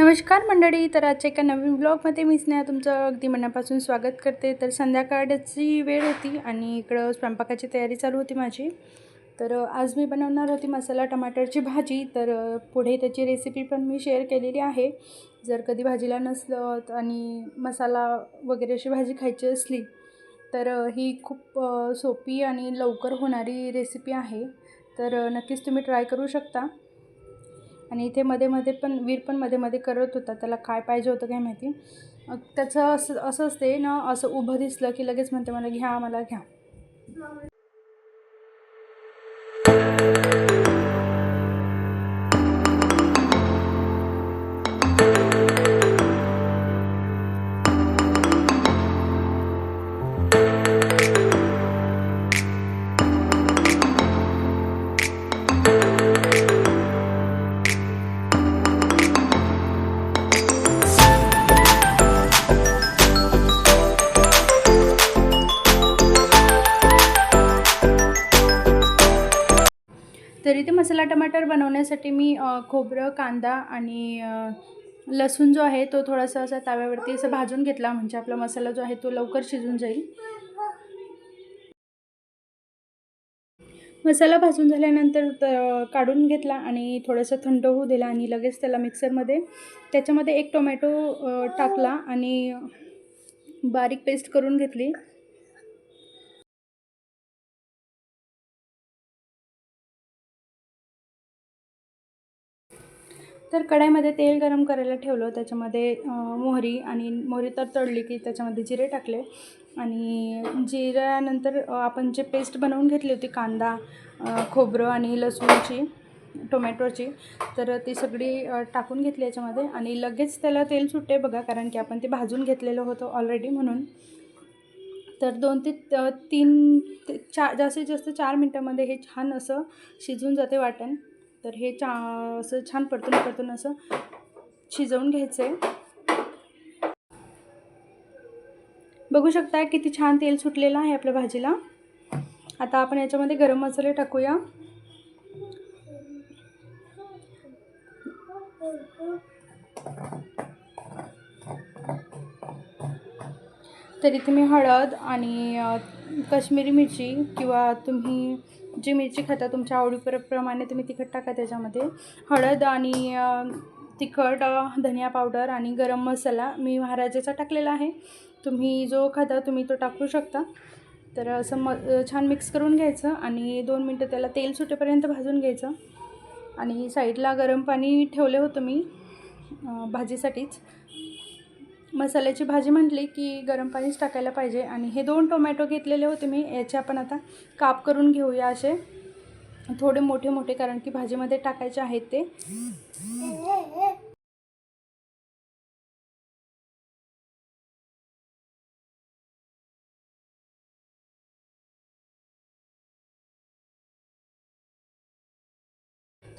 नमस्कार मंडळी तर आजच्या एका नवीन ब्लॉगमध्ये मी स्नेहा तुमचं अगदी मनापासून स्वागत करते. तर संध्याकाळची वेळ होती आणि इकडं स्वयंपाकाची तयारी चालू होती माझी. तर आज मी बनवणार होती मसाला टमाटरची भाजी. तर पुढे त्याची रेसिपी पण मी शेअर केलेली आहे. जर कधी भाजीला नसलं आणि मसाला वगैरे अशी भाजी खायची असली तर ही खूप सोपी आणि लवकर होणारी रेसिपी आहे. तर नक्कीच तुम्ही ट्राय करू शकता. आणि इथे मध्ये मध्ये पण वीर पण मध्ये मध्ये करत होता. त्याला काय पाहिजे होतं काय माहिती? त्याचं असं असं असते ना असं उभं दिसलं की लगेच म्हणते मला घ्या मला घ्या. मसाला टमाटर बनवण्यासाठी मी खोबरं कांदा आणि लसूण जो आहे तो थोडासा असा तव्यावरती असं भाजून घेतला म्हणजे आपला मसाला जो आहे तो लवकर शिजून जाईल. मसाला भाजून झाल्यानंतर काढून घेतला आणि थोडंसं थंड होऊ दिला आणि लगेच त्याला मिक्सरमध्ये त्याच्यामध्ये एक टोमॅटो टाकला आणि बारीक पेस्ट करून घेतली. तर कढाईमध्ये तेल गरम करायला ठेवलं. त्याच्यामध्ये मोहरी आणि मोहरी तर तळली की त्याच्यामध्ये जिरे टाकले. आणि जिऱ्यानंतर आपण जे पेस्ट बनवून घेतली होती कांदा खोबरं आणि लसूणची टोमॅटोची तर ती सगळी टाकून घेतली याच्यामध्ये. आणि लगेच त्याला तेल सुटते बघा कारण की आपण ते भाजून घेतलेलं होतं ऑलरेडी म्हणून. तर दोन ते त- तीन ते चार जास्तीत जास्त चार मिनटामध्ये हे छान असं शिजून जाते वाटण. तर हे चा असं छान परतून परतून असं शिजवून घ्यायचं आहे बघू शकता किती छान तेल सुटलेलं आहे आपल्या भाजीला. आता आपण याच्यामध्ये गरम मसाले टाकूया. तर इथे मी हळद आणि अ, काश्मीरी मिरची किंवा तुम्ही जी मिरची खाता तुमच्या आवडीप्रमाणे तुम्ही तिखट टाका त्याच्यामध्ये. हळद आणि तिखट धनिया पावडर आणि गरम मसाला मी महाराजाचा टाकलेला आहे. तुम्ही जो खाता तुम्ही तो टाकू शकता. तर असं म छान मिक्स करून घ्यायचं आणि दोन मिनटं त्याला तेल सुटेपर्यंत भाजून घ्यायचं. आणि साईडला गरम पाणी ठेवले होतं मी भाजीसाठीच. मसाल्याची भाजी म्हटली की गरम पाणीच टाकायला पाहिजे. आणि हे दोन टोमॅटो घेतलेले होते मी याचे आपण आता काप करून घेऊया असे. थोडे मोठे मोठे कारण की भाजीमध्ये टाकायचे आहेत ते.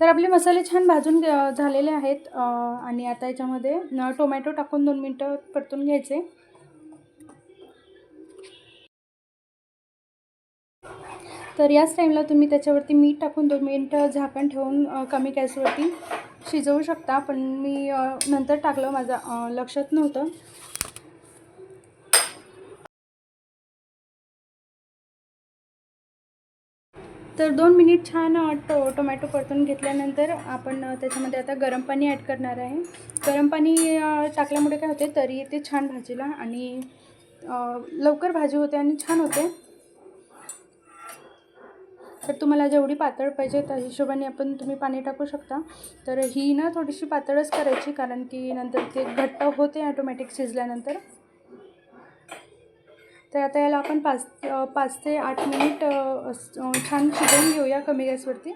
तर आपले मसाले छान भाजून झालेले आहेत. आणि आता याच्यामध्ये न टोमॅटो टाकून दोन मिनटं परतून घ्यायचे. तर याच टाईमला तुम्ही त्याच्यावरती मीठ टाकून दोन मिनटं झाकण ठेवून कमी गॅसवरती शिजवू शकता. पण मी नंतर टाकलं माझं लक्षात नव्हतं. तर दोन मिनिट छान टो टोमॅटो परतून घेतल्यानंतर आपण त्याच्यामध्ये आता गरम पाणी ॲड करणार आहे. गरम पाणी टाकल्यामुळे काय होते तरी येते छान भाजीला आणि लवकर भाजी होते आणि छान होते. तर तुम्हाला जेवढी पातळ पाहिजे त्या हिशोबाने आपण तुम्ही पाणी टाकू शकता. तर ही ना थोडीशी पातळच करायची कारण की नंतर ते घट्ट होते ॲटोमॅटिक शिजल्यानंतर. तर आता याला आपण पाच पाच ते आठ मिनिट छान शिजवून घेऊया कमी गॅसवरती.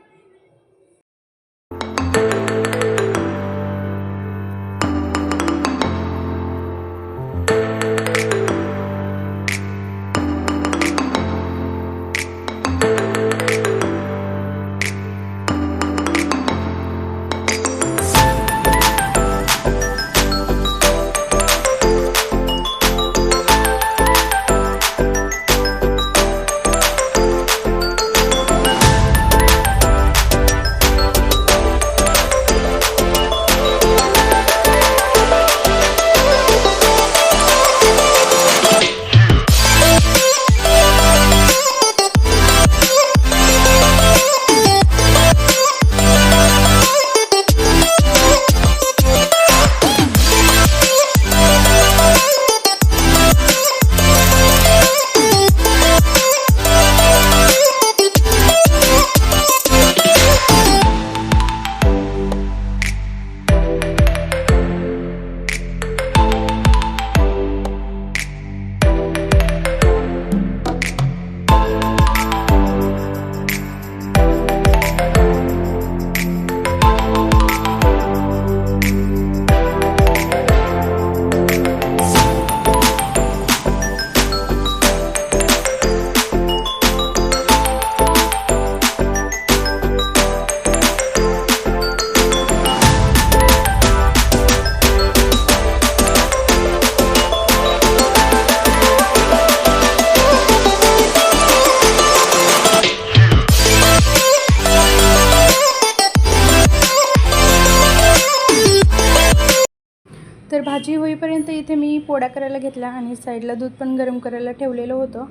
इथे मी पोळ्या करायला घेतला आणि साईडला दूध पण गरम करायला ठेवलेलं होतं.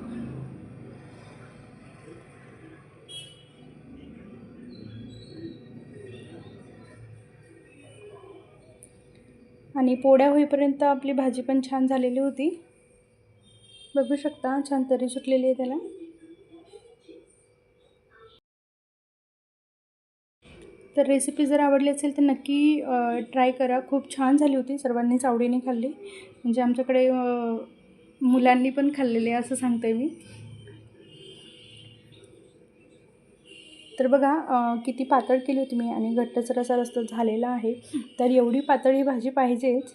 आणि पोळ्या होईपर्यंत आपली भाजी पण छान झालेली होती. बघू शकता छान तरी सुटलेली आहे त्याला. तर रेसिपी जर आवडली असेल तर नक्की ट्राय करा. खूप छान झाली होती. सर्वांनीच आवडीने खाल्ली. म्हणजे आमच्याकडे मुलांनी पण खाल्लेले आहे असं सांगते मी. तर बघा किती पातळ केली होती मी आणि घट्टसर असा रस्ता झालेला आहे. तर एवढी पातळ ही भाजी पाहिजेच.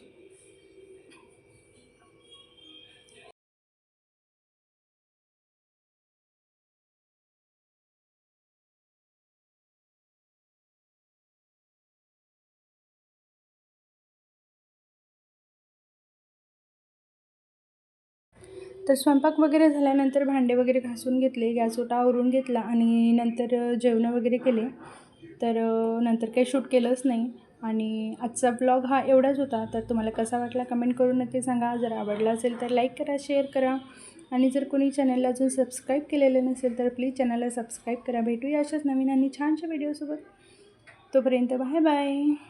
तर स्वयंपाक वगैरे झाल्यानंतर भांडे वगैरे घासून घेतले गॅस ओटा आवरून घेतला आणि नंतर जेवणं वगैरे केले. तर नंतर काही शूट केलंच नाही. आणि आजचा ब्लॉग हा एवढाच होता. तर तुम्हाला कसा वाटला कमेंट करून नक्की सांगा. जर आवडला असेल तर लाईक करा शेअर करा. आणि जर कोणी चॅनलला अजून सबस्क्राईब केलेलं नसेल तर प्लीज चॅनलला सबस्क्राईब करा. भेटूया अशाच नवीन आणि छानशा व्हिडिओसोबत. तोपर्यंत बाय बाय.